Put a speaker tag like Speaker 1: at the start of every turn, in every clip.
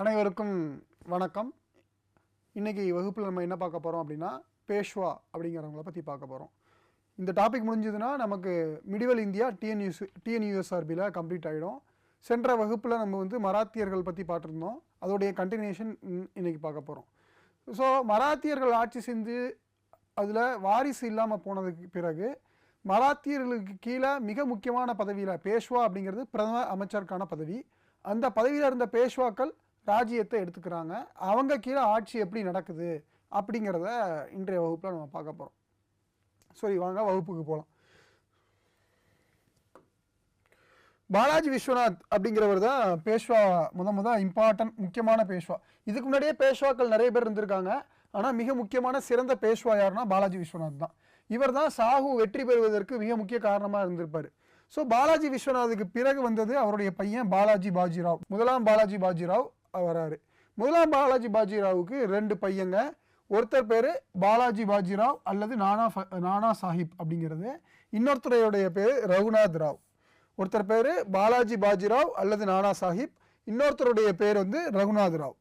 Speaker 1: அனைவருக்கும் வணக்கம். இன்றைக்கி வகுப்பில் நம்ம என்ன பார்க்க போகிறோம் அப்படின்னா பேஷ்வா அப்படிங்கிறவங்கள பற்றி பார்க்க போகிறோம் இந்த டாபிக் முடிஞ்சதுன்னா நமக்கு மிடிவல் இந்தியா டிஎன்யூஸ் டிஎன்யூஎஸ்ஆர்பியில் கம்ப்ளீட் ஆகிடும் சென்ற வகுப்பில் நம்ம வந்து மராத்தியர்கள் பற்றி பார்த்துருந்தோம். அதோடைய கண்டினியூஷன் இன்றைக்கி பார்க்க போகிறோம் ஸோ மராத்தியர்கள் ஆட்சி செஞ்சு அதில் வாரிசு இல்லாமல் போனதுக்கு பிறகு மராத்தியர்களுக்கு கீழே மிக முக்கியமான பதவியில் பேஷ்வா அப்படிங்கிறது பிரதம அமைச்சருக்கான பதவி. அந்த பதவியில் இருந்த பேஷ்வாக்கள் ராஜ்யத்தை எடுத்துக்கிறாங்க. அவங்க கீழே ஆட்சி எப்படி நடக்குது அப்படிங்கிறத இன்றைய வகுப்பில் நம்ம பார்க்க போகிறோம் சரி வாங்க வகுப்புக்கு போகலாம் பாலாஜி விஸ்வநாத் அப்படிங்கிறவர் தான் பேஷ்வா முத முத இம்பார்ட்டன்ட் முக்கியமான பேஷ்வா. இதுக்கு முன்னாடியே பேஷ்வாக்கள் நிறைய பேர் இருந்திருக்காங்க. ஆனால் மிக முக்கியமான சிறந்த பேஷ்வா யாருன்னா பாலாஜி விஸ்வநாத் தான். இவர் தான் சாஹு வெற்றி பெறுவதற்கு மிக முக்கிய காரணமாக இருந்திருப்பார். ஸோ பாலாஜி விஸ்வநாத்துக்கு பிறகு வந்தது அவருடைய பையன் பாலாஜி பாஜிராவ். முதலாம் பாலாஜி பாஜிராவ். வராரு. முதலாம் பாலாஜி பாஜிராவுக்கு ரெண்டு பையங்க. ஒருத்தர் பேர் பாலாஜி பாஜிராவ் அல்லது நானா ஃப- நானா சாஹிப் அப்படிங்கிறது. இன்னொருத்தரையுடைய பேர் ரகுநாத் ராவ். ஒருத்தர் பேர் பாலாஜி பாஜிராவ் அல்லது நானா சாஹிப். இன்னொருத்தருடைய பேர் வந்து ரகுநாத் ராவ்.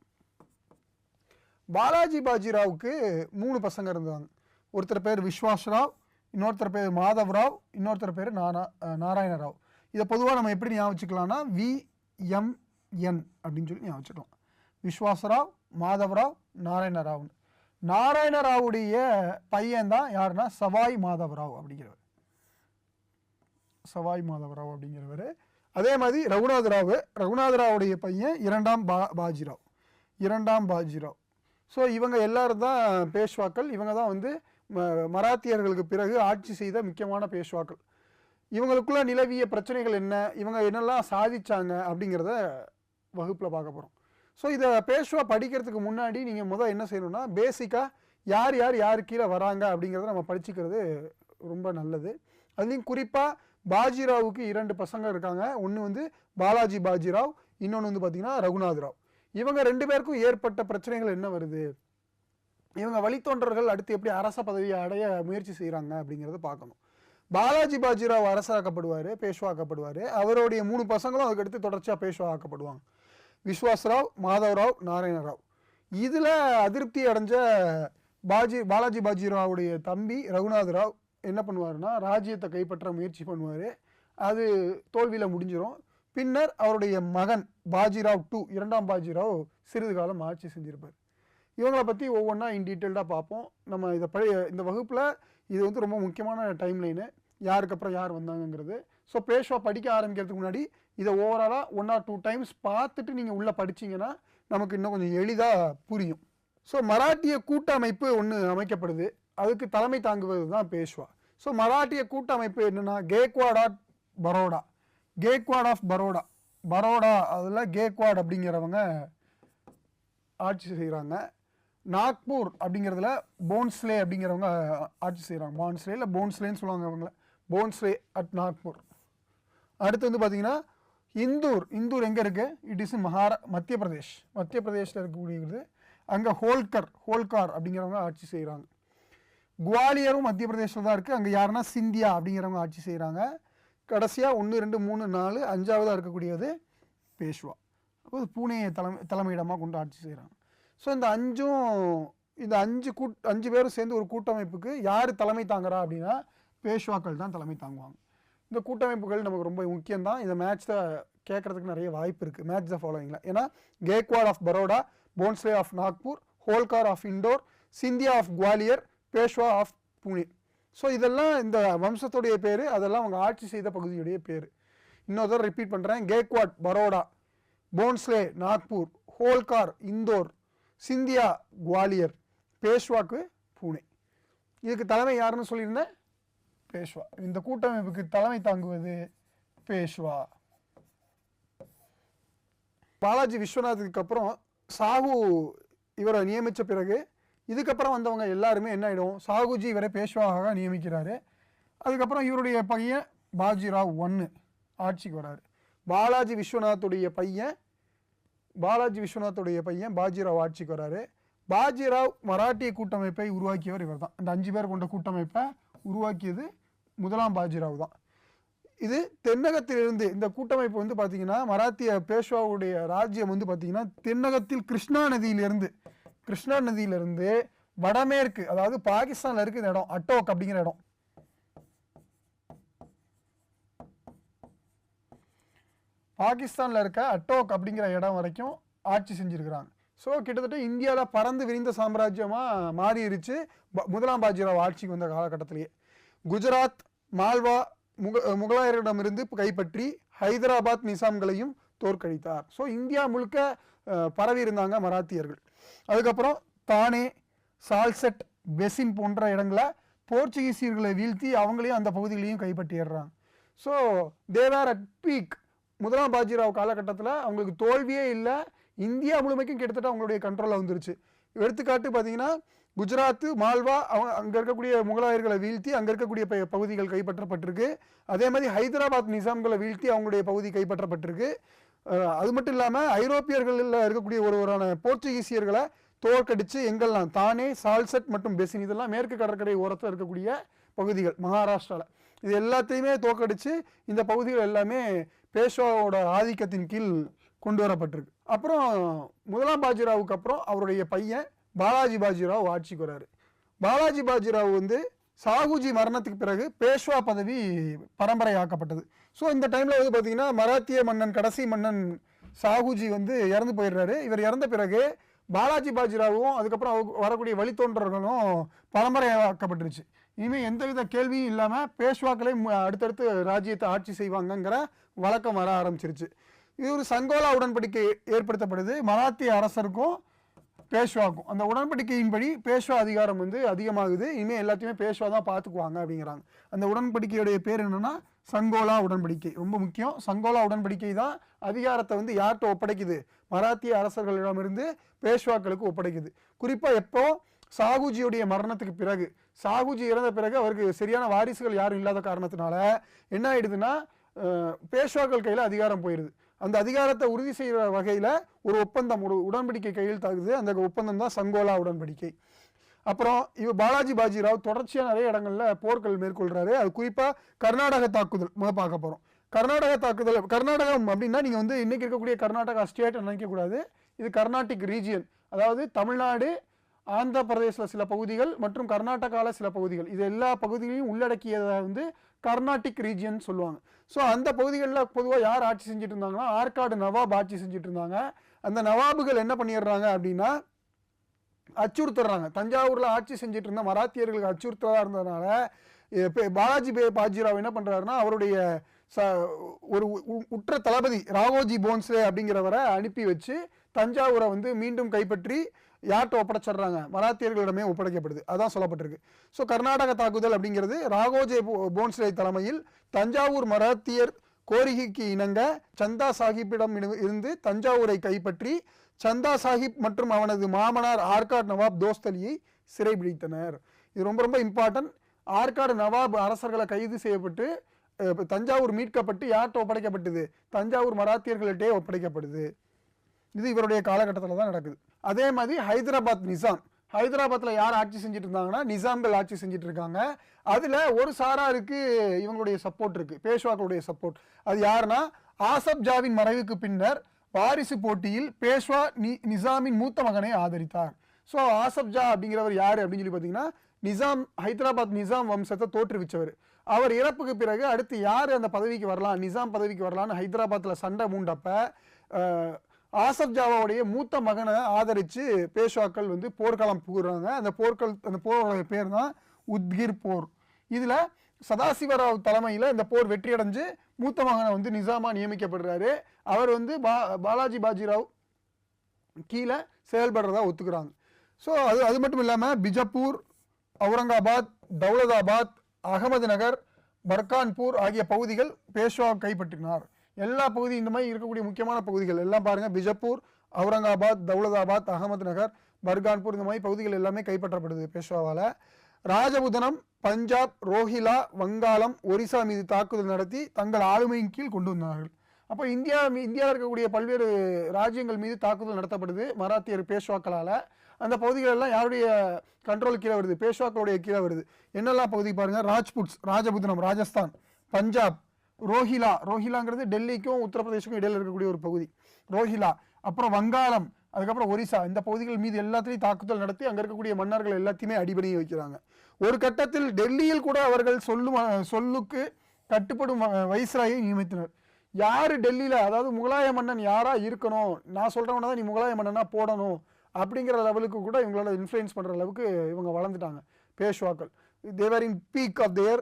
Speaker 1: பாலாஜி பாஜிராவுக்கு மூணு பசங்க இருந்தாங்க. ஒருத்தர் பேர் விஸ்வாஸ் ராவ் இன்னொருத்தர் பேர் மாதவ் ராவ் இன்னொருத்தர் பேர் நானா நாராயண ராவ். இதை பொதுவாக நம்ம எப்படி ஞாபகம் வச்சுக்கலாம்னா வி எம் என் அப்படின்னு சொல்லி ஞாபகம் வச்சுக்கலாம் விஸ்வாசராவ் மாதவராவ் நாராயண ராவ்னு நாராயண ராவுடைய பையன் தான் யாருன்னா சவாய் மாதவராவ் அப்படிங்கிறவர். சவாய் மாதவராவ் அப்படிங்கிறவர். அதே மாதிரி ரகுநாதராவ் ராவ் ராவுடைய பையன் இரண்டாம் பா பாஜிராவ். இரண்டாம் பாஜிராவ். ஸோ இவங்க எல்லாரும் தான் பேஷ்வாக்கள். இவங்க தான் வந்து ம- மராத்தியர்களுக்கு பிறகு ஆட்சி செய்த முக்கியமான பேஷ்வாக்கள். இவங்களுக்குள்ள நிலவிய பிரச்சனைகள் என்ன? இவங்க என்னெல்லாம் சாதிச்சாங்க அப்படிங்கிறத வகுப்பில் பார்க்க போகிறோம் ஸோ இதை பேஷ்வா படிக்கிறதுக்கு முன்னாடி நீங்கள் முதல் என்ன செய்யணும்னா பேசிக்காக யார் யார் யார் கீழே வராங்க அப்படிங்கிறத நம்ம படிச்சுக்கிறது ரொம்ப நல்லது. அதுலேயும் குறிப்பாக பாஜிராவுக்கு இரண்டு பசங்க இருக்காங்க. ஒன்று வந்து பாலாஜி பாஜிராவ் இன்னொன்று வந்து பார்த்திங்கன்னா ரகுநாத் ராவ். இவங்க ரெண்டு பேருக்கும் ஏற்பட்ட பிரச்சனைகள் என்ன வருது? இவங்க வழித்தோன்றர்கள் அடுத்து எப்படி அரச பதவியை அடைய முயற்சி செய்கிறாங்க அப்படிங்கிறத பார்க்கணும். பாலாஜி பாஜிராவ் அரசராக்கப்படுவார் பேஷ்வாக்கப்படுவார். அவருடைய மூணு பசங்களும் அதுக்கடுத்து தொடர்ச்சியாக பேஷ்வா ஆக்கப்படுவாங்க விஸ்வாஸ்ராவ் மாதவராவ் நாராயணராவ். இதில் அதிருப்தி அடைஞ்ச பாஜி பாலாஜி பாஜிராவுடைய தம்பி ரகுநாத் ராவ் என்ன பண்ணுவாருன்னா ராஜ்யத்தை கைப்பற்ற முயற்சி பண்ணுவார். அது தோல்வியில் முடிஞ்சிடும் பின்னர் அவருடைய மகன் பாஜிராவ் டூ இரண்டாம் பாஜிராவ் சிறிது காலம் ஆட்சி செஞ்சிருப்பார். இவங்கள பற்றி ஒவ்வொன்றா இன் டீட்டெயில்டாக பார்ப்போம். நம்ம இதை பழைய இந்த வகுப்பில் இது வந்து ரொம்ப முக்கியமான டைம் லைனு யாருக்கு அப்புறம் யார் வந்தாங்கங்கிறது. ஸோ பேஷ்வா படிக்க ஆரம்பிக்கிறதுக்கு முன்னாடி இதை ஓவராலாக ஒன் ஆர் டூ டைம்ஸ் பார்த்துட்டு நீங்கள் உள்ளே படிச்சீங்கன்னா நமக்கு இன்னும் கொஞ்சம் எளிதாக புரியும். ஸோ மராட்டிய கூட்டமைப்பு ஒன்று அமைக்கப்படுது. அதுக்கு தலைமை தாங்குவது தான் பேஷ்வா. ஸோ மராட்டிய கூட்டமைப்பு என்னென்னா கேக்வாட் ஆஃப் பரோடா கேக்வாட் ஆஃப் பரோடா பரோடா அதில் கேக்வாட் அப்படிங்கிறவங்க ஆட்சி செய்கிறாங்க நாக்பூர் அப்படிங்கிறதுல போன்ஸ்லே அப்படிங்கிறவங்க ஆட்சி செய்கிறாங்க பான்ஸ்லே இல்லை போன்ஸ்லேன்னு சொல்லுவாங்க அவங்கள போன்ஸ்லே அட் நாக்பூர் அடுத்து வந்து பார்த்திங்கன்னா இந்தூர் இந்தூர் எங்கே இருக்குது இட் இஸ் மகாரா மத்திய பிரதேஷ். மத்திய பிரதேஷில் இருக்கக்கூடியது. அங்கே ஹோல்கர் ஹோல்கார் அப்படிங்கிறவங்க ஆட்சி செய்கிறாங்க குவாலியரும் மத்திய பிரதேஷில் தான் இருக்குது அங்கே யாருன்னா சிந்தியா அப்படிங்கிறவங்க ஆட்சி செய்கிறாங்க கடைசியாக ஒன்று ரெண்டு மூணு நாலு அஞ்சாவதாக இருக்கக்கூடியது பேஷ்வா. அப்போ பூனேயை தலைமை தலைமையிடமாக கொண்டு ஆட்சி செய்கிறாங்க ஸோ இந்த அஞ்சும் இந்த அஞ்சு கூட் அஞ்சு பேரும் சேர்ந்து ஒரு கூட்டமைப்புக்கு யார் தலைமை தாங்குறா அப்படின்னா பேஷ்வாக்கள் தான் தலைமை தாங்குவாங்க. இந்த கூட்டமைப்புகள் நமக்கு ரொம்ப முக்கியம்தான். இந்த மேட்ச்சில் கேட்குறதுக்கு நிறைய வாய்ப்பு இருக்குது மேட்ச் த ஃபாலோவிங்கில் ஏன்னா Gaekwad of Baroda Bhonsle of Nagpur Holkar of Indore Scindia of Gwalior Peshwa of Pune so இதெல்லாம் இந்த வம்சத்துடைய பேர் அதெல்லாம் அவங்க ஆட்சி செய்த பகுதியுடைய பேர். இன்னொரு தடவை ரிப்பீட் பண்ணுறேன் கேக்வாட் பரோடா போன்ஸ்லே நாக்பூர் ஹோல்கார் இந்தோர் சிந்தியா குவாலியர் பேஷ்வாக்கு பூனே இதுக்கு தலைமை யாருன்னு சொல்லியிருந்தேன்? பேஷ்வா. இந்த கூட்டமைப்புக்கு தலைமை தாங்குவது பேஷ்வா. பாலாஜி விஸ்வநாத்துக்கு அப்புறம் சாகு இவரை நியமித்த பிறகு இதுக்கப்புறம் வந்தவங்க எல்லாருமே என்ன ஆகிடும் சாகுஜி இவரை பேஷ்வாக நியமிக்கிறாரு. அதுக்கப்புறம் இவருடைய பையன் பாஜிராவ் ஒன்று ஆட்சிக்கு வராரு. பாலாஜி விஸ்வநாத்துடைய பையன் பாலாஜி விஸ்வநாத்துடைய பையன் பாஜிராவ் ஆட்சிக்கு வராரு. பாஜிராவ் மராட்டிய கூட்டமைப்பை உருவாக்கியவர் இவர் தான் இந்த அஞ்சு பேர் கொண்ட கூட்டமைப்பை உருவாக்கியது முதலாம் பாஜிராவ் தான். இது தென்னகத்திலிருந்து இந்த கூட்டமைப்பு வந்து பார்த்தீங்கன்னா மராத்திய பேஷ்வாவுடைய ராஜ்யம் வந்து பார்த்தீங்கன்னா தென்னகத்தில் கிருஷ்ணா நதியிலிருந்து கிருஷ்ணா நதியிலிருந்து வடமேற்கு அதாவது பாகிஸ்தானில் இருக்கு இந்த இடம் அட்டோக் அப்படிங்கிற இடம். பாகிஸ்தானில் இருக்க அட்டோக் அப்படிங்கிற இடம் வரைக்கும் ஆட்சி செஞ்சுருக்கிறாங்க. ஸோ கிட்டத்தட்ட இந்தியாவில் பறந்து விரிந்த சாம்ராஜ்யமாக மாறிடுச்சு ப- முதலாம் பாஜிராவ் ஆட்சிக்கு வந்த காலகட்டத்திலேயே. குஜராத் மால்வா முக முகலாயரிடமிருந்து கைப்பற்றி ஹைதராபாத் நிசாம்களையும் தோற்கடித்தார். ஸோ இந்தியா முழுக்க பரவி இருந்தாங்க மராத்தியர்கள். அதுக்கப்புறம் தானே சால்செட் பெசின் போன்ற இடங்களை போர்ச்சுகீசியர்களை வீழ்த்தி அவங்களையும் அந்த பகுதிகளையும் கைப்பற்றிடுறாங்க. So they were at peak முதலாம் பாஜிராவ் காலகட்டத்தில் அவங்களுக்கு தோல்வியே இல்லை இந்தியா முழுமைக்கும் கிட்டத்தட்ட அவங்களுடைய கண்ட்ரோலில் வந்துருச்சு. எடுத்துக்காட்டு பார்த்தீங்கன்னா குஜராத்து மால்வா அவங்க அங்கே இருக்கக்கூடிய முகலாயர்களை வீழ்த்தி அங்கே இருக்கக்கூடிய ப- பகுதிகள் கைப்பற்றப்பட்டிருக்கு. அதே மாதிரி ஹைதராபாத் நிசாம்களை வீழ்த்தி அவங்களுடைய பகுதி கைப்பற்றப்பட்டிருக்கு. அது மட்டும் இல்லாமல் ஐரோப்பியர்களில் இருக்கக்கூடிய ஒருவரான போர்ச்சுகீசியர்களை தோற்கடிச்சு எங்கெல்லாம் தானே சால்செட் மற்றும் பெசின் இதெல்லாம் மேற்கு கடற்கரை ஓரத்தில் இருக்கக்கூடிய பகுதிகள் மகாராஷ்டிராவில் இது எல்லாத்தையுமே தோற்கடித்து இந்த பகுதிகள் எல்லாமே பேஷ்வாவோட ஆதிக்கத்தின் கீழ் கொண்டு வரப்பட்டிருக்கு. அப்புறம் முதலாம் பாஜிராவுக்கு அப்புறம் அவருடைய பையன் பாலாஜி பாஜிராவ் ஆட்சிக்கு வராரு. பாலாஜி பாஜிராவ் வந்து சாகுஜி மரணத்துக்கு பிறகு பேஷ்வா பதவி பரம்பரையாக்கப்பட்டது. ஸோ இந்த டைமில் வந்து பார்த்தீங்கன்னா மராத்திய மன்னன் கடைசி மன்னன் சாகுஜி வந்து இறந்து போயிடுறாரு. இவர் இறந்த பிறகு பாலாஜி பாஜிராவும் அதுக்கப்புறம் அவங்க வரக்கூடிய வழித்தோன்றர்களும் பரம்பரையாக்கப்பட்டுருச்சு. இனிமேல் எந்தவித கேள்வியும் இல்லாமல் பேஷ்வாக்களே அடுத்தடுத்து ராஜ்யத்தை ஆட்சி செய்வாங்கங்கிற வழக்கம் வர ஆரம்பிச்சிருச்சு. இது ஒரு சங்கோலா உடன்படிக்கை ஏற்படுத்தப்படுது. மராத்திய அரசருக்கும் பேஷ்வாக்கும் அந்த உடன்படிக்கையின்படி பேஷ்வா அதிகாரம் வந்து அதிகமாகுது. இனிமேல் எல்லாத்தையுமே பேஷ்வா தான் பார்த்துக்குவாங்க அப்படிங்கிறாங்க. அந்த உடன்படிக்கையுடைய பேர் என்னென்னா சங்கோலா உடன்படிக்கை. ரொம்ப முக்கியம். சங்கோலா உடன்படிக்கை தான் அதிகாரத்தை வந்து யார்கிட்ட ஒப்படைக்குது? மராத்திய அரசர்களிடமிருந்து பேஷ்வாக்களுக்கு ஒப்படைக்குது. குறிப்பாக எப்போ? சாகுஜியுடைய மரணத்துக்கு பிறகு. சாகுஜி இறந்த பிறகு அவருக்கு சரியான வாரிசுகள் யாரும் இல்லாத காரணத்தினால என்ன ஆயிடுதுன்னா பேஷ்வாக்கள் கையில் அதிகாரம் போயிடுது. அந்த அதிகாரத்தை உறுதி செய்கிற வகையில் ஒரு ஒப்பந்தம் ஒரு உடன்படிக்கை கையெழுத்தாகுது அந்த ஒப்பந்தம் தான் சங்கோலா உடன்படிக்கை. அப்புறம் இவ பாலாஜி பாஜிராவ் தொடர்ச்சியாக நிறைய இடங்களில் போர்கள் மேற்கொள்கிறாரு அது குறிப்பாக கர்நாடக தாக்குதல் முதல் பார்க்க போகிறோம் கர்நாடக தாக்குதல் கர்நாடகம் அப்படின்னா நீங்கள் வந்து இன்றைக்கி இருக்கக்கூடிய கர்நாடகா ஸ்டேட் நினைக்கக்கூடாது இது கர்நாடிக் ரீஜியன் அதாவது தமிழ்நாடு ஆந்திர பிரதேசில் சில பகுதிகள் மற்றும் கர்நாடகாவில் சில பகுதிகள். இது எல்லா பகுதிகளையும் உள்ளடக்கியதை வந்து கர்நாட்டிக் ரீஜியன் சொல்லுவாங்க. ஸோ அந்த பகுதிகளில் பொதுவாக யார் ஆட்சி செஞ்சுட்டு இருந்தாங்கன்னா ஆற்காடு நவாப் ஆட்சி செஞ்சுட்டு இருந்தாங்க அந்த நவாபுகள் என்ன பண்ணிடுறாங்க அப்படின்னா அச்சுறுத்துறாங்க. தஞ்சாவூரில் ஆட்சி செஞ்சுட்டு இருந்த மராத்தியர்களுக்கு அச்சுறுத்தலாக இருந்ததுனால பே- பாலாஜி பே பாஜிராவ் என்ன பண்ணுறாருன்னா அவருடைய ச ஒரு உற்ற தளபதி ராகோஜி போன்ஸ்லே அப்படிங்கிறவரை அனுப்பி வச்சு தஞ்சாவூரை வந்து மீண்டும் கைப்பற்றி யார்கிட்ட ஒப்படைச்சிடுறாங்க? மராத்தியர்களிடமே ஒப்படைக்கப்படுது. அதான் சொல்லப்பட்டிருக்கு. ஸோ கர்நாடக தாக்குதல் அப்படிங்கிறது ராகோஜே போ- போன்ஸ்லே தலைமையில் தஞ்சாவூர் மராத்தியர் கோரிக்கைக்கு இணங்க சந்தா சாஹிப்பிடம் இருந்து தஞ்சாவூரை கைப்பற்றி சந்தா சாஹிப் மற்றும் அவனது மாமனார் ஆர்காட் நவாப் தோஸ்தலியை சிறைபிடித்தனர். இது ரொம்ப ரொம்ப இம்பார்ட்டன்ட். ஆற்காடு நவாப் அரசர்களை கைது செய்யப்பட்டு தஞ்சாவூர் மீட்கப்பட்டு யார்கிட்ட ஒப்படைக்கப்பட்டது? தஞ்சாவூர் மராத்தியர்கள்ட்டே ஒப்படைக்கப்படுது. இது இவருடைய காலகட்டத்தில் தான் நடக்குது. அதே மாதிரி ஹைதராபாத் நிசாம். ஹைதராபாத்தில் யார் ஆட்சி செஞ்சுட்டு இருந்தாங்கன்னா நிசாம்கள் ஆட்சி செஞ்சுட்டு இருக்காங்க அதில் ஒரு சாராருக்கு இவங்களுடைய சப்போர்ட் இருக்குது பேஷ்வாக்களுடைய சப்போர்ட் அது யாருன்னா ஆசப் ஜாவின் மறைவுக்கு பின்னர் வாரிசு போட்டியில் பேஷ்வா நி நிசாமின் மூத்த மகனை ஆதரித்தார். ஸோ ஆசப் ஜா அப்படிங்கிறவர் யார் அப்படின்னு சொல்லி பார்த்தீங்கன்னா நிசாம் ஹைதராபாத் நிசாம் வம்சத்தை தோற்றுவிச்சவர். அவர் இறப்புக்கு பிறகு அடுத்து யார் அந்த பதவிக்கு வரலாம் நிசாம் பதவிக்கு வரலாம்னு ஹைதராபாத்தில் சண்டை மூண்டப்ப ஆசப் ஜாவாவுடைய மூத்த மகனை ஆதரித்து பேஷ்வாக்கள் வந்து போர்க்களம் புகுறாங்க. அந்த போர்கள் அந்த போரோட பேர் தான் உத்கிர் போர். இதில் சதாசிவராவ் தலைமையில் இந்த போர் வெற்றியடைஞ்சு மூத்த மகனை வந்து நிசாமா நியமிக்கப்படுறாரு. அவர் வந்து பா பாலாஜி பாஜிராவ் கீழே செயல்படுறதா ஒத்துக்கிறாங்க. ஸோ அது அது மட்டும் இல்லாமல் பிஜப்பூர் அவுரங்காபாத் தௌலதாபாத் அகமது நகர் பர்கான்பூர் ஆகிய பகுதிகள் பேஷ்வா கைப்பற்றினார். எல்லா பகுதி இந்த மாதிரி இருக்கக்கூடிய முக்கியமான பகுதிகள். எல்லாம் பாருங்கள் பிஜப்பூர் அவுரங்காபாத் தௌலதாபாத் அகமது நகர் பர்கான்பூர் இந்த மாதிரி பகுதிகள் எல்லாமே கைப்பற்றப்படுது பேஷ்வாவால் ராஜபுதனம் பஞ்சாப் ரோஹிலா வங்காளம் ஒரிசா மீது தாக்குதல் நடத்தி தங்கள் ஆளுமையின் கீழ் கொண்டு வந்தார்கள். அப்போ இந்தியா மீ- இந்தியாவில் இருக்கக்கூடிய பல்வேறு ராஜ்யங்கள் மீது தாக்குதல் நடத்தப்படுது மராத்தியர் பேஷ்வாக்களால். அந்த பகுதிகள் எல்லாம் யாருடைய கண்ட்ரோல் கீழே வருது? பேஷ்வாக்களுடைய கீழே வருது. என்னெல்லாம் பகுதி பாருங்க? ராஜ்புட்ஸ் ராஜபுதனம் ராஜஸ்தான் பஞ்சாப் ரோஹிலா ரோஹிலாங்கிறது டெல்லிக்கும் உத்தரப்பிரதேசுக்கும் இடையில் இருக்கக்கூடிய ஒரு பகுதி. ரோஹிலா அப்புறம் வங்காளம் அதுக்கப்புறம் ஒரிசா இந்த பகுதிகள் மீது எல்லாத்திலையும் தாக்குதல் நடத்தி அங்கே இருக்கக்கூடிய மன்னர்கள் எல்லாத்தையுமே அடிபணிய வைக்கிறாங்க. ஒரு கட்டத்தில் டெல்லியில் கூட அவர்கள் சொல்லும் சொல்லுக்கு கட்டுப்படும் வைஸ்ராயை நியமித்தனர். யார் டெல்லியில் அதாவது முகலாய மன்னன் யாராக இருக்கணும்? நான் சொல்கிறவன தான் நீ முகலாய மன்னனாக போடணும் அப்படிங்கிற லெவலுக்கு கூட இவங்களோட இன்ஃப்ளூயன்ஸ் பண்ணுற அளவுக்கு இவங்க வளர்ந்துட்டாங்க. பேஷ்வாக்கள். They were in peak of their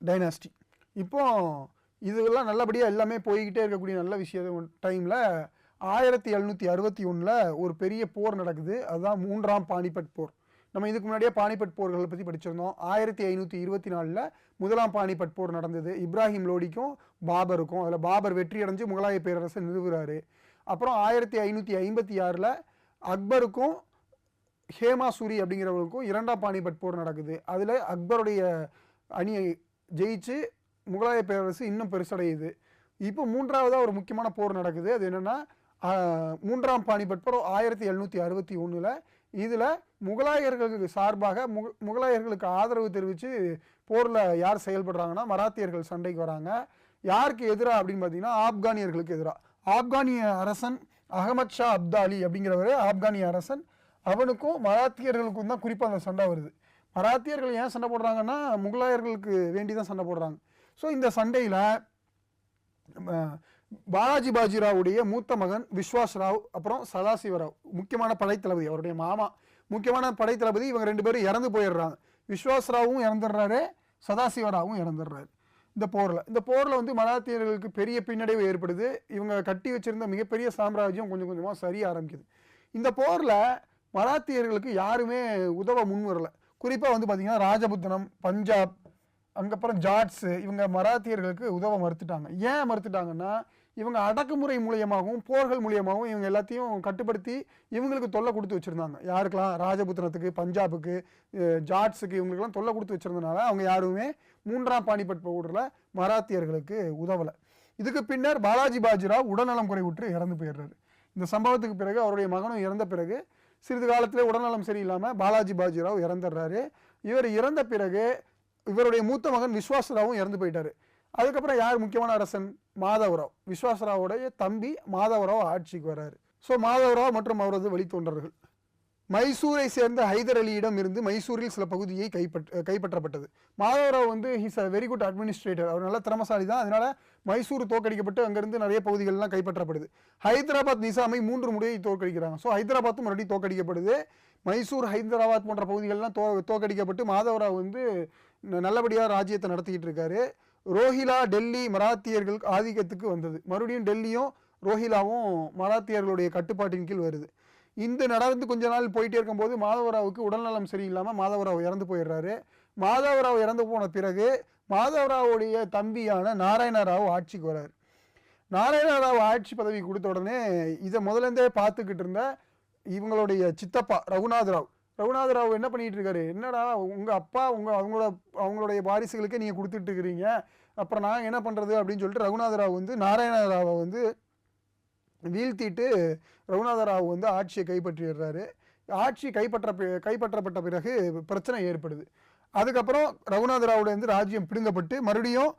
Speaker 1: dynasty இப்போ இதெல்லாம் நல்லபடியாக எல்லாமே போய்கிட்டே இருக்கக்கூடிய நல்ல விஷயம் டைமில் ஆயிரத்தி எழுநூற்றி அறுபத்தி ஒன்றில் ஒரு பெரிய போர் நடக்குது. அதுதான் மூன்றாம் பானிபட் போர். நம்ம இதுக்கு முன்னாடியே பானிபட் போர்களை பற்றி படிச்சிருந்தோம். ஆயிரத்தி ஐநூற்றி இருபத்தி நாலில் முதலாம் பானிபட் போர் நடந்தது. இப்ராஹிம் லோடிக்கும் பாபருக்கும். அதில் பாபர் வெற்றி அடைஞ்சு முகலாய பேரரசை நிறுவுகிறாரு அப்புறம் ஆயிரத்தி ஐநூற்றி ஐம்பத்தி ஆறில் அக்பருக்கும் ஹேமா சூரி அப்படிங்கிறவங்களுக்கும் இரண்டாம் பானிபட் போர் நடக்குது. அதில் அக்பருடைய அணியை ஜெயிச்சு முகலாய பேரரசு இன்னும் பெருசடையுது. இப்போ மூன்றாவதாக ஒரு முக்கியமான போர் நடக்குது. அது என்னென்னா மூன்றாம் பாணிபட் போர் ஆயிரத்தி எழுநூற்றி அறுபத்தி ஒன்றில் இதில் முகலாயர்களுக்கு சார்பாக முக முகலாயர்களுக்கு ஆதரவு தெரிவித்து போரில் யார் செயல்படுறாங்கன்னா மராத்தியர்கள் சண்டைக்கு வராங்க. யாருக்கு எதிராக அப்படின்னு பார்த்தீங்கன்னா ஆப்கானியர்களுக்கு எதிராக ஆப்கானிய அரசன் அகமத் ஷா அப்தாலி அப்படிங்கிறவர் ஆப்கானிய அரசன். அவனுக்கும் மராத்தியர்களுக்கும் தான் குறிப்பாக அந்த சண்டை வருது. மராத்தியர்கள் ஏன் சண்டை போடுறாங்கன்னா முகலாயர்களுக்கு வேண்டி தான் சண்டை போடுறாங்க. ஸோ இந்த சண்டையில் பாலாஜி பாஜிராவுடைய மூத்த மகன் விஸ்வாஸ் ராவ் அப்புறம் சதாசிவராவ் முக்கியமான படைத்தளபதி அவருடைய மாமா முக்கியமான படைத்தளபதி இவங்க ரெண்டு பேரும் இறந்து போயிடுறாங்க. விஸ்வாஸ் ராவும் இறந்துடுறாரு சதாசிவராவும் இறந்துடுறாரு. இந்த போரில் இந்த போரில் வந்து மராத்தியர்களுக்கு பெரிய பின்னடைவு ஏற்படுது. இவங்க கட்டி வச்சிருந்த மிகப்பெரிய சாம்ராஜ்யம் கொஞ்சம் கொஞ்சமாக சரிய ஆரம்பிக்குது. இந்த போரில் மராத்தியர்களுக்கு யாருமே உதவ முன் வரல குறிப்பாக வந்து பார்த்திங்கன்னா ராஜபுத்தனம் பஞ்சாப் அங்கப்புறம் ஜாட்ஸு இவங்க மராத்தியர்களுக்கு உதவ மறுத்துட்டாங்க. ஏன் மறுத்துட்டாங்கன்னா இவங்க அடக்குமுறை மூலியமாகவும் போர்கள் மூலியமாகவும் இவங்க எல்லாத்தையும் கட்டுப்படுத்தி இவங்களுக்கு தொல்லை கொடுத்து வச்சுருந்தாங்க. யாருக்கெல்லாம்? ராஜபுத்திரத்துக்கு பஞ்சாபுக்கு ஜாட்ஸுக்கு இவங்களுக்கெல்லாம் தொல்லை கொடுத்து வச்சுருந்தனால அவங்க யாருமே மூன்றாம் பாணிபட் போரில் மராத்தியர்களுக்கு உதவலை. இதுக்கு பின்னர் பாலாஜி பாஜிராவ் உடல்நலம் குறைவுற்று இறந்து போயிடுறாரு. இந்த சம்பவத்துக்கு பிறகு அவருடைய மகனும் இறந்த பிறகு சிறிது காலத்திலே உடல்நலம் சரியில்லாமல் பாலாஜி பாஜிராவ் இறந்துடுறாரு. இவர் இறந்த பிறகு இவருடைய மூத்த மகன் விஸ்வாசராவும் இறந்து போயிட்டாரு. அதுக்கப்புறம் யார் முக்கியமான அரசன்? மாதவராவ். விஸ்வாசராவுடைய தம்பி மாதவராவ் ஆட்சிக்கு வராரு. ஸோ மாதவராவ் மற்றும் அவரது வழித்தோன்றர்கள் மைசூரை சேர்ந்த ஹைதர் அலியிடம் இருந்து மைசூரில் சில பகுதியை கைப்பற்ற கைப்பற்றப்பட்டது. மாதவராவ் வந்து he's a very good administrator அவர் நல்ல திறமசாலி தான் அதனால மைசூர் தோற்கடிக்கப்பட்டு அங்கிருந்து நிறைய பகுதிகள்லாம் கைப்பற்றப்படுது. ஹைதராபாத் நிசாமை மூன்று முறையை தோற்கடிக்கிறாங்க. ஸோ ஹைதராபாத்தும் மறுபடியும் தோற்கடிக்கப்படுது. மைசூர் ஹைதராபாத் போன்ற பகுதிகள்லாம் தோ தோற்கடிக்கப்பட்டு மாதவராவ் வந்து நல்லபடியாக ராஜ்யத்தை நடத்திக்கிட்டு இருக்காரு. ரோஹிலா டெல்லி மராத்தியர்கள் ஆதிக்கத்துக்கு வந்தது. மறுபடியும் டெல்லியும் ரோஹிலாவும் மராத்தியர்களுடைய கட்டுப்பாட்டின் கீழ் வருது. இந்த நடந்து கொஞ்ச நாள் போயிட்டே இருக்கும்போது மாதவராவுக்கு உடல்நலம் சரியில்லாமல் மாதவராவ் இறந்து போயிடுறாரு. மாதவராவ் இறந்து போன பிறகு மாதவராவுடைய தம்பியான நாராயணராவ் ஆட்சிக்கு வராரு. நாராயணராவ் ஆட்சி பதவி கொடுத்த உடனே இதை முதலேருந்தே பார்த்துக்கிட்டு இருந்த இவங்களுடைய சித்தப்பா ரகுநாத் ராவ் ரகுநாத ராவ் என்ன பண்ணிகிட்டு இருக்காரு என்னடா உங்கள் அப்பா உங்கள் அவங்களோட அவங்களுடைய வாரிசுகளுக்கே நீங்கள் கொடுத்துட்டு இருக்கிறீங்க அப்புறம் நான் என்ன பண்ணுறது அப்படின்னு சொல்லிட்டு ரகுநாத ராவ் வந்து நாராயண ராவை வந்து வீழ்த்திட்டு ரகுநாத ராவ் வந்து ஆட்சியை கைப்பற்றிடுறாரு. ஆட்சி கைப்பற்ற கைப்பற்றப்பட்ட பிறகு பிரச்சனை ஏற்படுது. அதுக்கப்புறம் ரகுநாத ராவுலேருந்து ராஜ்யம் பிடுங்கப்பட்டு மறுபடியும்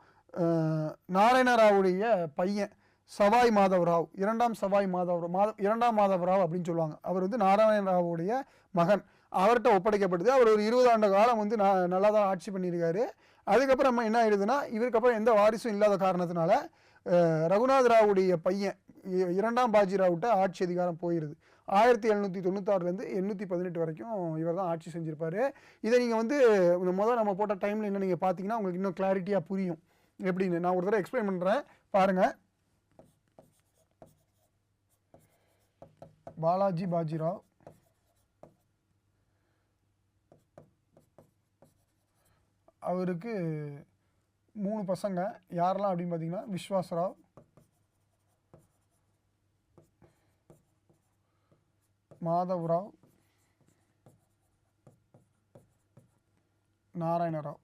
Speaker 1: நாராயண ராவுடைய பையன் சவாய் மாதவ் ராவ் இரண்டாம் சவாய் மாதவ் மாத இரண்டாம் மாதவ் ராவ் அப்படின்னு சொல்லுவாங்க. அவர் வந்து நாராயண ராவுடைய மகன். அவர்கிட்ட ஒப்படைக்கப்படுது. அவர் ஒரு இருபது ஆண்டு காலம் வந்து நான் நல்லா தான் ஆட்சி பண்ணியிருக்காரு. அதுக்கப்புறம் நம்ம என்ன ஆயிடுதுன்னா இவருக்கப்புறம் எந்த வாரிசும் இல்லாத காரணத்தினால ரகுநாத் ராவுடைய பையன் இ- இரண்டாம் பாஜிராவுட்ட ஆட்சி அதிகாரம் போயிடுது ஆயிரத்தி எழுநூற்றி தொண்ணூத்தாறுலேருந்து எண்ணூற்றி பதினெட்டு வரைக்கும் இவர் தான் ஆட்சி செஞ்சுருப்பார். இதை நீங்கள் வந்து இந்த முதல் நம்ம போட்ட டைமில் என்ன நீங்கள் பார்த்தீங்கன்னா உங்களுக்கு இன்னும் கிளாரிட்டியாக புரியும். எப்படின்னு நான் ஒரு தடவை எக்ஸ்பிளைன் பண்ணுறேன் பாருங்கள் பாலாஜி பாஜிராவ். அவருக்கு மூணு பசங்க. யாரெல்லாம் அப்படின்னு பார்த்தீங்கன்னா விஸ்வாசராவ் மாதவராவ் நாராயணராவ்.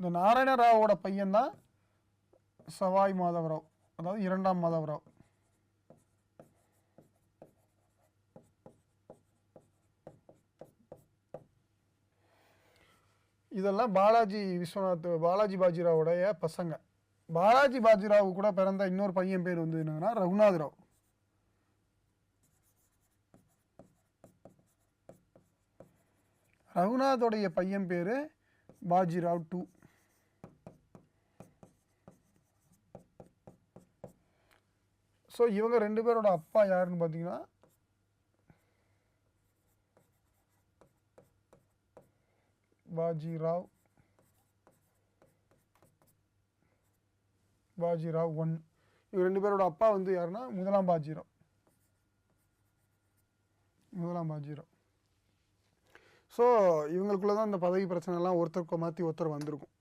Speaker 1: இந்த நாராயணராவோட பையன்தான் சவாய் மாதவராவ். அதாவது இரண்டாம் மாதவராவ். இதெல்லாம் பாலாஜி விஸ்வநாத் பாலாஜி பாஜிராவுடைய பசங்க. பாலாஜி பாஜிராவு கூட பிறந்த இன்னொரு பையன் பேர் வந்து என்னன்னா ரகுநாத் ராவ். ரகுநாதோடைய பையன் பேர் பாஜிராவ் டூ. ஸோ இவங்க ரெண்டு பேரோட அப்பா யாருன்னு பார்த்தீங்கன்னா பாஜிராவ் பாஜிராவ் ஒன் இவர் ரெண்டு பேரோட அப்பா வந்து யாருன்னா முதலாம் பாஜிராவ் முதலாம் பாஜிராவ் ஸோ இவங்களுக்குள்ள தான் இந்த பதவி பிரச்சனைலாம் ஒருத்தருக்கு மாற்றி ஒருத்தர் வந்திருக்கும்.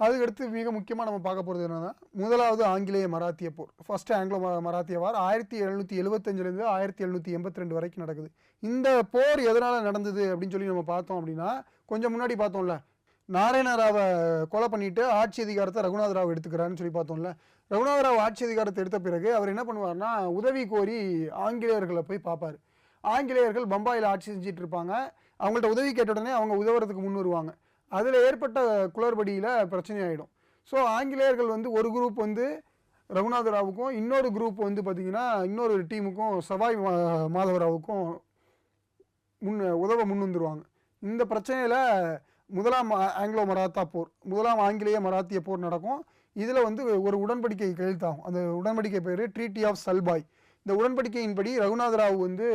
Speaker 1: அதுக்கடுத்து மிக முக்கியமாக நம்ம பார்க்க போகிறது என்னன்னா முதலாவது ஆங்கிலேய மராத்திய போர். ஃபஸ்ட்டு ஆங்கிலோ ம- மராத்திய வார் ஆயிரத்தி எழுநூற்றி எழுபத்தஞ்சிலேருந்து ஆயிரத்தி எழுநூற்றி எண்பத்தி ரெண்டு வரைக்கும் நடக்குது. இந்த போர் எதனால் நடந்தது அப்படின்னு சொல்லி நம்ம பார்த்தோம் அப்படின்னா கொஞ்சம் முன்னாடி பார்த்தோம்ல நாராயணராவை கொலை பண்ணிட்டு ஆட்சி அதிகாரத்தை ரகுநாத ராவ் எடுத்துக்கிறான்னு சொல்லி பார்த்தோம்ல. ரகுநாத ராவ் ஆட்சி அதிகாரத்தை எடுத்த பிறகு அவர் என்ன பண்ணுவார்னா உதவி கோரி ஆங்கிலேயர்களை போய் பார்ப்பார். ஆங்கிலேயர்கள் பம்பாயில் ஆட்சி செஞ்சிட்டு இருப்பாங்க. அவங்கள்ட்ட உதவி கேட்ட உடனே அவங்க உதவுறதுக்கு முன் வருவாங்க அதில் ஏற்பட்ட குளறுபடியில் பிரச்சனை ஆகிடும் ஸோ ஆங்கிலேயர்கள் வந்து ஒரு குரூப் வந்து ரகுநாதராவுக்கும் இன்னொரு குரூப் வந்து பார்த்திங்கன்னா இன்னொரு டீமுக்கும் சவாய் மா- மாதவராவுக்கும் முன் உதவ முன் வந்துருவாங்க. இந்த பிரச்சனையில் முதலாம் ஆங்கிலோ மராத்தா போர் முதலாம் ஆங்கிலேய மராத்திய போர் நடக்கும். இதில் வந்து ஒரு உடன்படிக்கை கையெழுத்தாகும். அந்த உடன்படிக்கை பேர் ட்ரீட்டி ஆஃப் சல்பாய் இந்த உடன்படிக்கையின்படி ரகுநாத ராவ் வந்து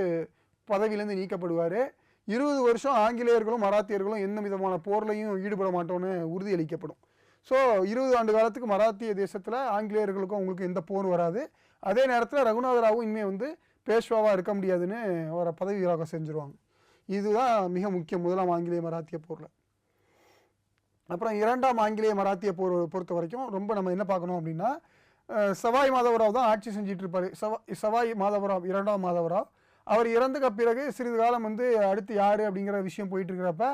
Speaker 1: பதவியிலேருந்து நீக்கப்படுவார். இருபது வருஷம் ஆங்கிலேயர்களும் மராத்தியர்களும் எந்த விதமான போர்லையும் ஈடுபட மாட்டோம்னு உறுதியளிக்கப்படும். ஸோ இருபது ஆண்டு காலத்துக்கு மராத்திய தேசத்தில் ஆங்கிலேயர்களுக்கும் அவங்களுக்கு எந்த போர் வராது. அதே நேரத்தில் ரகுநாதராவும் இனிமேல் வந்து பேஷ்வாவாக இருக்க முடியாதுன்னு அவரை பதவி விலகம் செஞ்சுருவாங்க. இதுதான் மிக முக்கியம் முதலாம் ஆங்கிலேய மராத்திய போரில். அப்புறம் இரண்டாம் ஆங்கிலேய மராத்திய போர் பொறுத்த வரைக்கும் ரொம்ப நம்ம என்ன பார்க்கணும் அப்படின்னா சவாய் மாதவராவ் தான் ஆட்சி செஞ்சிட்டு இருப்பாரு. சவா சவாய் மாதவராவ் இரண்டாம் மாதவராவ். அவர் இறந்துக்க பிறகு சிறிது காலம் வந்து அடுத்து யார் அப்படிங்கிற விஷயம் போயிட்டு இருக்கிறப்ப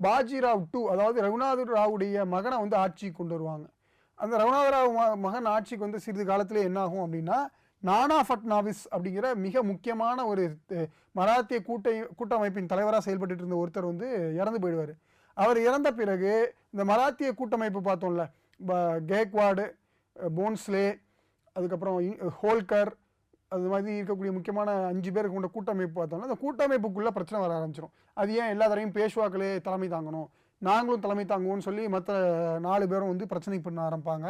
Speaker 1: பாஜிராவ் டூ அதாவது ரகுநாத ராவுடைய மகனை வந்து ஆட்சிக்கு கொண்டு வருவாங்க. அந்த ரகுநாத ராவ் மகன் ஆட்சிக்கு வந்து சிறிது காலத்தில் என்ன ஆகும் அப்படின்னா நானா ஃபட்னாவிஸ் அப்படிங்கிற மிக முக்கியமான ஒரு மராத்திய கூட்டை கூட்டமைப்பின் தலைவராக செயல்பட்டுட்டு இருந்த ஒருத்தர் வந்து இறந்து போயிடுவார். அவர் இறந்த பிறகு இந்த மராத்திய கூட்டமைப்பு பார்த்தோம்ல ப- கேக்வாடு போன்ஸ்லே அதுக்கப்புறம் இ- ஹோல்கர் அது மாதிரி இருக்கக்கூடிய முக்கியமான அஞ்சு பேர் கொண்ட கூட்டமைப்பு பார்த்தோம்னா அந்த கூட்டமைப்புக்குள்ளே பிரச்சனை வர ஆரம்பிச்சிடும் அது ஏன் எல்லா தடவையும் பேஷ்வாக்களே தலைமை தாங்கணும்? நாங்களும் தலைமை தாங்குவோம்னு சொல்லி மற்ற நாலு பேரும் வந்து பிரச்சனை பண்ண ஆரம்பிப்பாங்க.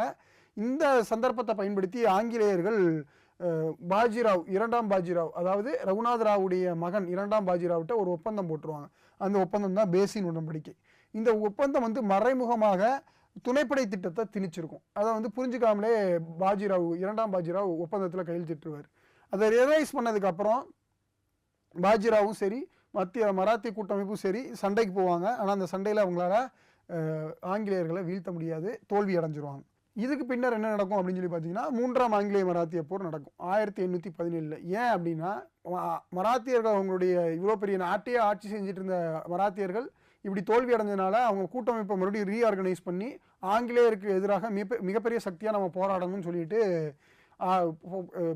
Speaker 1: இந்த சந்தர்ப்பத்தை பயன்படுத்தி ஆங்கிலேயர்கள் பாஜிராவ் இரண்டாம் பாஜிராவ் அதாவது ரகுநாத ராவுடைய மகன் இரண்டாம் பாஜிராவ்கிட்ட ஒரு ஒப்பந்தம் போட்டுருவாங்க. அந்த ஒப்பந்தம் தான் பேசின் உடன்படிக்கை. இந்த ஒப்பந்தம் வந்து மறைமுகமாக துணைப்படை திட்டத்தை திணிச்சிருக்கும். அதை வந்து புரிஞ்சுக்காமலே பாஜிராவ் இரண்டாம் பாஜிராவ் ஒப்பந்தத்தில் கையெழுத்திட்டுருவார். அதை ரியலைஸ் பண்ணதுக்கு அப்புறம் பாஜிராவும் சரி மத்திய மராத்தி கூட்டமைப்பும் சரி சண்டைக்கு போவாங்க. ஆனால் அந்த சண்டையில் அவங்களால ஆங்கிலேயர்களை வீழ்த்த முடியாது. தோல்வி அடைஞ்சிருவாங்க. இதுக்கு பின்னர் என்ன நடக்கும் அப்படின்னு சொல்லி பார்த்தீங்கன்னா மூன்றாம் ஆங்கிலேய மராத்திய போர் நடக்கும். ஆயிரத்தி எண்ணூற்றி பதினேழில். ஏன் அப்படின்னா மராத்தியர்கள் அவங்களுடைய இவ்வளோ பெரிய நாட்டையே ஆட்சி செஞ்சுட்டு இருந்த மராத்தியர்கள் இப்படி தோல்வி அடைஞ்சதுனால அவங்க கூட்டமைப்பை மறுபடியும் ரீஆர்கனைஸ் பண்ணி ஆங்கிலேயருக்கு எதிராக மிக மிகப்பெரிய சக்தியாக நம்ம போராடணும்னு சொல்லிட்டு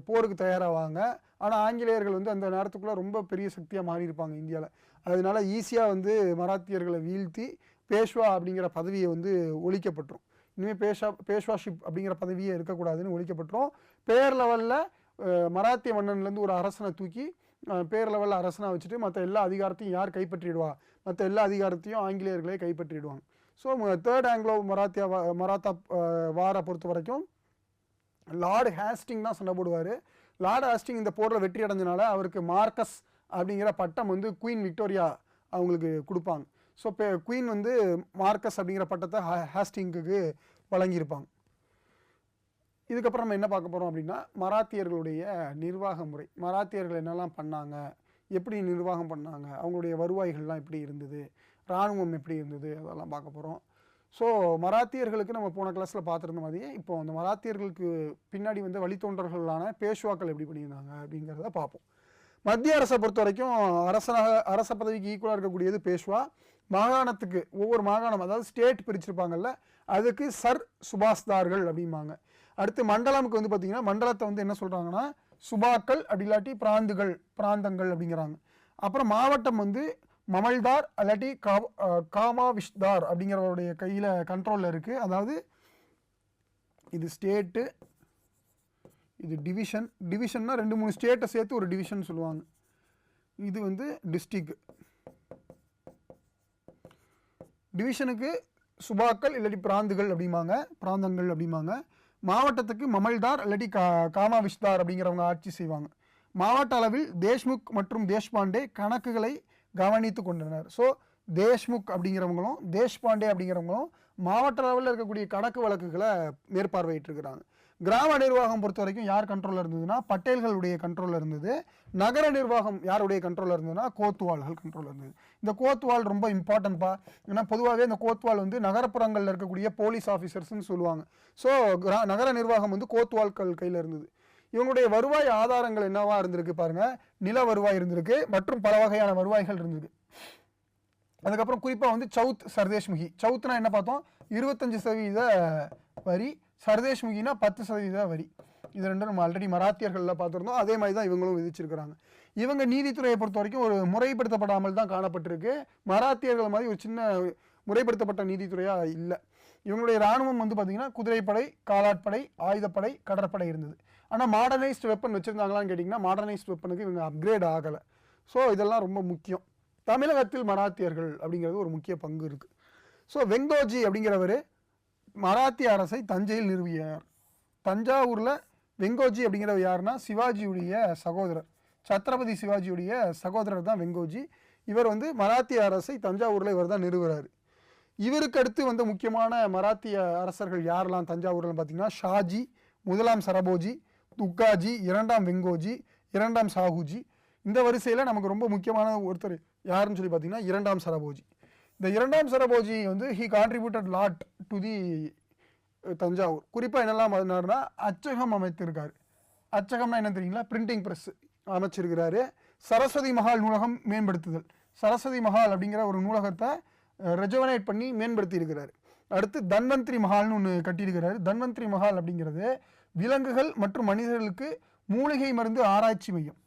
Speaker 1: போருக்கு தயாராவாங்க. ஆனால் ஆங்கிலேயர்கள் வந்து அந்த நேரத்துக்குள்ளே ரொம்ப பெரிய சக்தியாக மாறி இருப்பாங்க இந்தியாவில் அதனால ஈஸியாக வந்து மராத்தியர்களை வீழ்த்தி பேஷ்வா அப்படிங்கிற பதவியை வந்து ஒழிக்கப்பட்டுரும். இனிமேல் பேஷா பேஷ்வாஷிப் அப்படிங்கிற பதவியே இருக்கக்கூடாதுன்னு ஒழிக்கப்பட்டுரும். பேர் லெவலில் மராத்திய மன்னன்லேருந்து ஒரு அரசனை தூக்கி பேர் லெவலில் அரசனாக வச்சுட்டு மற்ற எல்லா அதிகாரத்தையும் யார் கைப்பற்றிடுவா? மற்ற எல்லா அதிகாரத்தையும் ஆங்கிலேயர்களே கைப்பற்றிடுவாங்க. ஸோ தேர்ட் ஆங்கிலோ மராத்தியா வா- மராத்தா வாரை பொறுத்த வரைக்கும் லார்டு ஹேஸ்டிங் தான் சண்டை போடுவார். லார்டு ஹேஸ்டிங் இந்த போரில் வெற்றி அடைஞ்சனால அவருக்கு மார்க்கஸ் அப்படிங்கிற பட்டம் வந்து குயின் விக்டோரியா அவங்களுக்கு கொடுப்பாங்க. ஸோ இப்போ குயின் வந்து மார்க்கஸ் அப்படிங்கிற பட்டத்தை ஹேஸ்டிங்குக்கு வழங்கியிருப்பாங்க. இதுக்கப்புறம் நம்ம என்ன பார்க்க போகிறோம் அப்படின்னா மராத்தியர்களுடைய நிர்வாக முறை. மராத்தியர்கள் என்னெல்லாம் பண்ணாங்க? எப்படி நிர்வாகம் பண்ணாங்க? அவங்களுடைய வருவாய்கள்லாம் எப்படி இருந்தது? இராணுவம் எப்படி இருந்தது? அதெல்லாம் பார்க்க போகிறோம் ஸோ மராத்தியர்களுக்கு நம்ம போன கிளாஸில் பார்த்துருந்த மாதிரியே இப்போ அந்த மராத்தியர்களுக்கு பின்னாடி வந்து வழித்தோன்றல்களான பேஷ்வாக்கள் எப்படி பண்ணியிருந்தாங்க அப்படிங்கிறத பார்ப்போம். மத்திய அரசை பொறுத்த வரைக்கும் அரசனாக அரச பதவிக்கு ஈக்குவலாக இருக்கக்கூடியது பேஷ்வா மாகாணத்துக்கு ஒவ்வொரு மாகாணம் அதாவது ஸ்டேட் பிரிச்சிருப்பாங்கல்ல அதுக்கு சர் சுபாஸ்தார்கள் அப்படிம்பாங்க. அடுத்து மண்டலமுக்கு வந்து பார்த்திங்கன்னா மண்டலத்தை வந்து என்ன சொல்கிறாங்கன்னா சுபாக்கள் அப்படி இல்லாட்டி பிராந்துகள் பிராந்தங்கள் அப்படிங்கிறாங்க. அப்புறம் மாவட்டம் வந்து மமல்தார் அல்லாட்டி கா காமாவிஷ்தார் காமா விஷ்தார் அப்படிங்கிறவருடைய கையில் கண்ட்ரோலில் இருக்குது அதாவது இது ஸ்டேட்டு இது டிவிஷன் டிவிஷன்னா ரெண்டு மூணு ஸ்டேட்டை சேர்த்து ஒரு டிவிஷன் சொல்லுவாங்க. இது வந்து டிஸ்ட்ரிக் டிவிஷனுக்கு சுபாக்கள் இல்லாட்டி பிராந்துகள் அப்படிம்பாங்க. பிராந்தங்கள் அப்படிம்பாங்க. மாவட்டத்துக்கு மமல்தார் இல்லாட்டி கா காமா விஷ்தார் அப்படிங்கிறவங்க ஆட்சி செய்வாங்க. மாவட்ட அளவில் தேஷ்முக் மற்றும் தேஷ்பாண்டே கணக்குகளை கவனித்து கொண்டனர் ஸோ தேஷ்முக் அப்படிங்கிறவங்களும் தேஷ்பாண்டே அப்படிங்கிறவங்களும் மாவட்ட அளவில் இருக்கக்கூடிய கணக்கு வழக்குகளை மேற்பார்வையிட்டிருக்கிறாங்க. கிராம நிர்வாகம் பொறுத்த வரைக்கும் யார் கண்ட்ரோலில் இருந்ததுன்னா பட்டேல்களுடைய கண்ட்ரோலில் இருந்தது. நகர நிர்வாகம் யாருடைய கண்ட்ரோலில் இருந்ததுன்னா கோத்துவால்கள் கண்ட்ரோலில் இருந்தது. இந்த கோத்துவால் ரொம்ப இம்பார்ட்டன்ட்பா ஏன்னா பொதுவாகவே இந்த கோத்துவால் வந்து நகரப்புறங்களில் இருக்கக்கூடிய போலீஸ் ஆஃபீஸர்ஸ்னு சொல்லுவாங்க. ஸோ கிரா நகர நிர்வாகம் வந்து கோத்துவால்கள் கையில் இருந்தது. இவங்களுடைய வருவாய் ஆதாரங்கள் என்னவா இருந்திருக்கு பாருங்க. நில வருவாய் இருந்திருக்கு மற்றும் பல வகையான வருவாய்கள் இருந்திருக்கு. அதுக்கப்புறம் குறிப்பாக வந்து சவுத் சர்தேஷ்முகி. சவுத்னா என்ன பார்த்தோம்? இருபத்தஞ்சு சதவீத வரி சர்தேஷ்முகினா பத்து சதவீத வரி. இது ரெண்டும் நம்ம ஆல்ரெடி மராத்தியர்களில் பார்த்துருந்தோம். அதே மாதிரி தான் இவங்களும் விதிச்சிருக்கிறாங்க. இவங்க நீதித்துறையை பொறுத்த வரைக்கும் ஒரு முறைப்படுத்தப்படாமல் தான் காணப்பட்டிருக்கு. மராத்தியர்கள் மாதிரி ஒரு சின்ன முறைப்படுத்தப்பட்ட நீதித்துறையாக இல்லை. இவங்களுடைய இராணுவம் வந்து பார்த்திங்கன்னா குதிரைப்படை காலாட்படை ஆயுதப்படை கடற்படை இருந்தது. ஆனால் மாடர்னைஸ்ட் வெப்பன் வச்சுருந்தாங்களான்னு கேட்டிங்கன்னா மாடர்னைஸ்ட் வெப்பனுக்கு இவங்க அப்கிரேட் ஆகலை. ஸோ இதெல்லாம் ரொம்ப முக்கியம். தமிழகத்தில் மராத்தியர்கள் அப்படிங்கிறது ஒரு முக்கிய பங்கு இருக்குது ஸோ வெங்கோஜி அப்படிங்கிறவர் மராத்திய அரசை தஞ்சையில் நிறுவியார் தஞ்சாவூரில் வெங்கோஜி அப்படிங்கிறவர் யாருன்னா சிவாஜியுடைய சகோதரர். சத்ரபதி சிவாஜியுடைய சகோதரர் தான் வெங்கோஜி. இவர் வந்து மராத்திய அரசை தஞ்சாவூரில் இவர் தான் நிறுவுறாரு. இவருக்கு அடுத்து வந்த முக்கியமான மராத்திய அரசர்கள் யாரெல்லாம் தஞ்சாவூரில் பார்த்தீங்கன்னா ஷாஜி முதலாம் சரபோஜி துக்காஜி இரண்டாம் வெங்கோஜி இரண்டாம் சாகுஜி. இந்த வரிசையில் நமக்கு ரொம்ப முக்கியமான ஒருத்தர் யாருன்னு சொல்லி பார்த்தீங்கன்னா இரண்டாம் சரபோஜி. இந்த இரண்டாம் சரபோஜி வந்து he contributed lot to the Thanjavur. குறிப்பாக என்னெல்லாம் பண்ணாருன்னா அச்சகம் அமைத்திருக்காரு. அச்சகம்னா என்ன தெரியுங்களா? பிரிண்டிங் ப்ரெஸ் அமைச்சிருக்கிறாரு. சரஸ்வதி மஹால் நூலகம் மேம்படுத்துதல். சரஸ்வதி மஹால் அப்படிங்கிற ஒரு நூலகத்தை ரெஜவனேட் பண்ணி மேம்படுத்தி இருக்கிறார் அடுத்து தன்வந்திரி மஹால்னு ஒன்று கட்டியிருக்கிறாரு. தன்வந்திரி மஹால் அப்படிங்கிறது விலங்குகள் மற்றும் மனிதர்களுக்கு மூலிகை மருந்து ஆராய்ச்சி மையம்.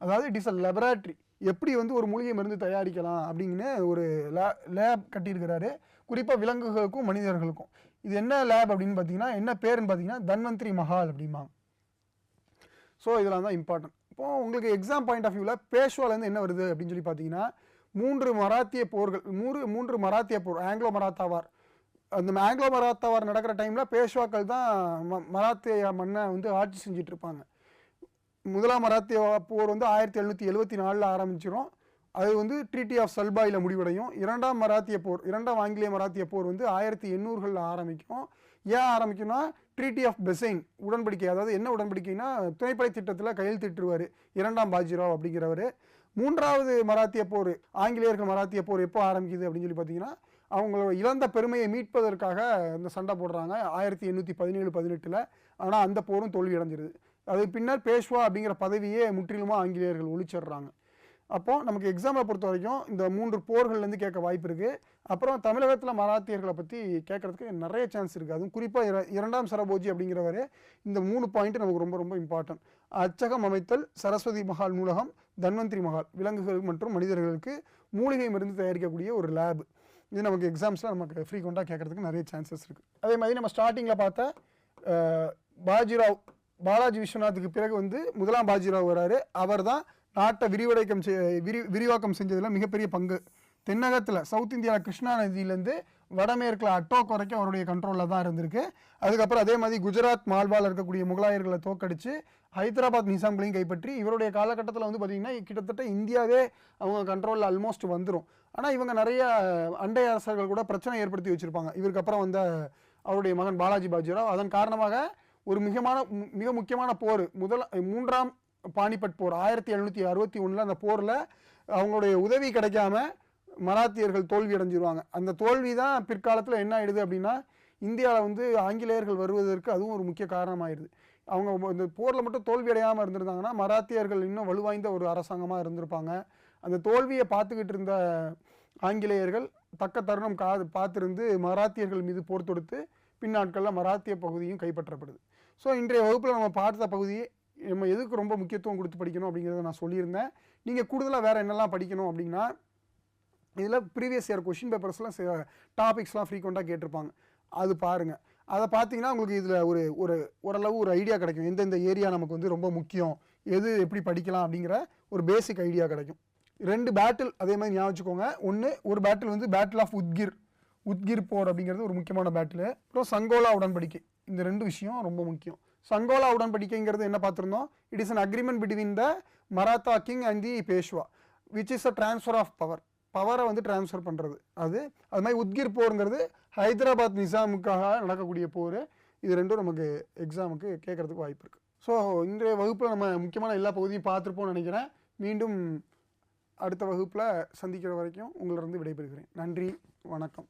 Speaker 1: அதாவது இட் இஸ் அ லெபரேட்டரி எப்படி வந்து ஒரு மூலிகை மருந்து தயாரிக்கலாம் அப்படின்னு ஒரு லே லேப் கட்டியிருக்கிறாரு. குறிப்பாக விலங்குகளுக்கும் மனிதர்களுக்கும். இது என்ன லேப் அப்படின்னு பார்த்தீங்கன்னா என்ன பேருன்னு பார்த்தீங்கன்னா தன்வந்திரி மஹால் அப்படிமா ஸோ இதெல்லாம் தான் இம்பார்ட்டன்ட் இப்போ உங்களுக்கு எக்ஸாம் பாயிண்ட் ஆஃப் வியூவில் பேஷ்வாலேருந்து என்ன வருது அப்படின்னு சொல்லி பார்த்தீங்கன்னா மூன்று மராத்திய போர்கள் மூன்று மூன்று மராத்திய போர் ஆங்கிலோ மராத்தாவார் அந்த ஆங்கிலோ மராத்தாவார் நடக்கிற டைமில் பேஷ்வாக்கள் தான் ம மராத்திய மண்ணை வந்து ஆட்சி செஞ்சுட்டு இருப்பாங்க முதலாம் மராத்திய போர் வந்து ஆயிரத்தி எழுநூற்றி எழுபத்தி நாலில் ஆரம்பிச்சிடும் அது வந்து ட்ரீட்டி ஆஃப் சல்பாயில் முடிவடையும். இரண்டாம் மராத்திய போர் இரண்டாம் ஆங்கிலேய மராத்திய போர் வந்து ஆயிரத்தி எண்ணூறுகளில் ஆரம்பிக்கும். ஏன் ஆரம்பிக்கும்னா ட்ரீட்டி ஆஃப் பெசைன் உடன்படிக்கை அதாவது என்ன உடன்படிக்கைனா துணைப்படை திட்டத்தில் கையெழுத்திட்டுருவார் இரண்டாம் பாஜிராவ் அப்படிங்கிறவர். மூன்றாவது மராத்திய போர் ஆங்கிலேயர்கள் மராத்திய போர் எப்போ ஆரம்பிக்குது அப்படின்னு சொல்லி பார்த்தீங்கன்னா அவங்களோட இழந்த பெருமையை மீட்பதற்காக இந்த சண்டை போடுறாங்க. ஆயிரத்தி எண்ணூற்றி பதினேழு பதினெட்டில். ஆனால் அந்த போரும் தோல்வி அடைஞ்சிருது அது பின்னர் பேஷ்வா அப்படிங்கிற பதவியே முற்றிலுமாக ஆங்கிலேயர்கள் ஒழிச்சிடுறாங்க. அப்போது நமக்கு எக்ஸாமை பொறுத்த வரைக்கும் இந்த மூன்று போர்கள்லேருந்து கேட்க வாய்ப்பு இருக்குது அப்புறம் தமிழகத்தில் மராத்தியர்களை பற்றி கேட்கறதுக்கு நிறைய சான்ஸ் இருக்குது அதுவும் குறிப்பாக இர இரண்டாம் சரபோஜி அப்படிங்கிறவரே இந்த மூணு பாயிண்ட் நமக்கு ரொம்ப ரொம்ப இம்பார்ட்டன்ட் அச்சகம் அமைத்தல் சரஸ்வதி மஹால் நூலகம் தன்வந்திரி மஹால் விலங்குகள் மற்றும் மனிதர்களுக்கு மூலிகை மருந்து தயாரிக்கக்கூடிய ஒரு லேப் இது நமக்கு எக்ஸாம்ஸில் நமக்கு ஃப்ரீக்வெண்ட்டாக கேட்கறதுக்கு நிறைய சான்சஸ் இருக்குது அதே மாதிரி நம்ம ஸ்டார்டிங்கில் பார்த்தா பாஜிராவ் பாலாஜி விஸ்வநாத்துக்கு பிறகு வந்து முதலாம் பாஜிராவ் வராரு. அவர் தான் நாட்டை விரிவடைக்கம் செய் விரி விரிவாக்கம் செஞ்சதில் மிகப்பெரிய பங்கு. தென்னகத்தில் சவுத் இந்தியாவில் கிருஷ்ணா நதியிலேருந்து வடமேற்கில் அட்டோக் வரைக்கும் அவருடைய கண்ட்ரோலில் தான் இருந்திருக்கு. அதுக்கப்புறம் அதே மாதிரி குஜராத் மால்வாவில் இருக்கக்கூடிய முகலாயர்களை தோக்கடித்து ஹைதராபாத் நிசாம்களையும் கைப்பற்றி இவருடைய காலகட்டத்தில் வந்து பார்த்திங்கன்னா கிட்டத்தட்ட இந்தியாவே அவங்க கண்ட்ரோலில் ஆல்மோஸ்ட் வந்துடும் ஆனால் இவங்க நிறைய அண்டை அரசர்கள் கூட பிரச்சனை ஏற்படுத்தி வச்சுருப்பாங்க. இவருக்கு அப்புறம் வந்த அவருடைய மகன் பாலாஜி பாஜிராவ். அதன் காரணமாக ஒரு மிகமான மு- மிக முக்கியமான போர் முதல் மூன்றாம் பானிபட் போர் ஆயிரத்தி எழுநூற்றி அறுபத்தி ஒன்றில் அந்த போரில் அவங்களுடைய உதவி கிடைக்காம மராத்தியர்கள் தோல்வி அடைஞ்சிருவாங்க. அந்த தோல்வி தான் பிற்காலத்தில் என்ன ஆயிடுது அப்படின்னா இந்தியாவில் வந்து ஆங்கிலேயர்கள் வருவதற்கு அதுவும் ஒரு முக்கிய காரணமாயிருது. அவங்க இந்த போரில் மட்டும் தோல்வி அடையாமல் இருந்திருந்தாங்கன்னா மராத்தியர்கள் இன்னும் வலுவாய்ந்த ஒரு அரசாங்கமாக இருந்திருப்பாங்க. அந்த தோல்வியை பார்த்துக்கிட்டு இருந்த ஆங்கிலேயர்கள் தக்க தருணம் கா பார்த்துருந்து மராத்தியர்கள் மீது போர் தொடுத்து பின்னாட்களில் மராத்திய பகுதியும் கைப்பற்றப்படுது. ஸோ இன்றைய வகுப்பில் நம்ம பார்த்த பகுதி நம்ம எதுக்கு ரொம்ப முக்கியத்துவம் கொடுத்து படிக்கணும் அப்படிங்கிறத நான் சொல்லியிருந்தேன். நீங்கள் கூடுதலாக வேறு என்னெல்லாம் படிக்கணும் அப்படின்னா இதில் ப்ரீவியஸ் இயர் கொஷின் பேப்பர்ஸ்லாம் டாபிக்ஸ்லாம் ஃப்ரீக்வெண்ட்டாக கேட்டிருப்பாங்க. அது பாருங்கள் அதை பார்த்தீங்கன்னா உங்களுக்கு இதில் ஒரு ஒரு ஓரளவு ஒரு ஐடியா கிடைக்கும். எந்தெந்த ஏரியா நமக்கு வந்து ரொம்ப முக்கியம். எது எப்படி படிக்கலாம் அப்படிங்கிற ஒரு பேசிக் ஐடியா கிடைக்கும். ரெண்டு பேட்டில் அதே மாதிரி ஞாபகம் வச்சுக்கோங்க. ஒன்று ஒரு பேட்டில் வந்து பேட்டில் ஆஃப் உத்கிர் உத்கிர் போர் அப்படிங்கிறது ஒரு முக்கியமான பேட்டில் அப்புறம் சங்கோலா உடன்படிக்கை. இந்த ரெண்டு விஷயம் ரொம்ப முக்கியம். சங்கோலா உடன்படிக்கைங்கிறது என்ன பார்த்துருந்தோம்? It is an agreement between the Maratha king and the Peshwa which is a transfer of power பவரை வந்து ட்ரான்ஸ்ஃபர் பண்ணுறது அது அது மாதிரி உத்கிர் போருங்கிறது ஹைதராபாத் நிசாமுக்காக நடக்கக்கூடிய போர். இது ரெண்டும் நமக்கு எக்ஸாமுக்கு கேட்கறதுக்கு வாய்ப்பு இருக்குது ஸோ இன்றைய வகுப்பில் நம்ம முக்கியமான எல்லா பகுதியும் பார்த்துருப்போம்னு நினைக்கிறேன். மீண்டும் அடுத்த வகுப்பில் சந்திக்கிற வரைக்கும் உங்களிருந்து விடைபெறுகிறேன். நன்றி வணக்கம்.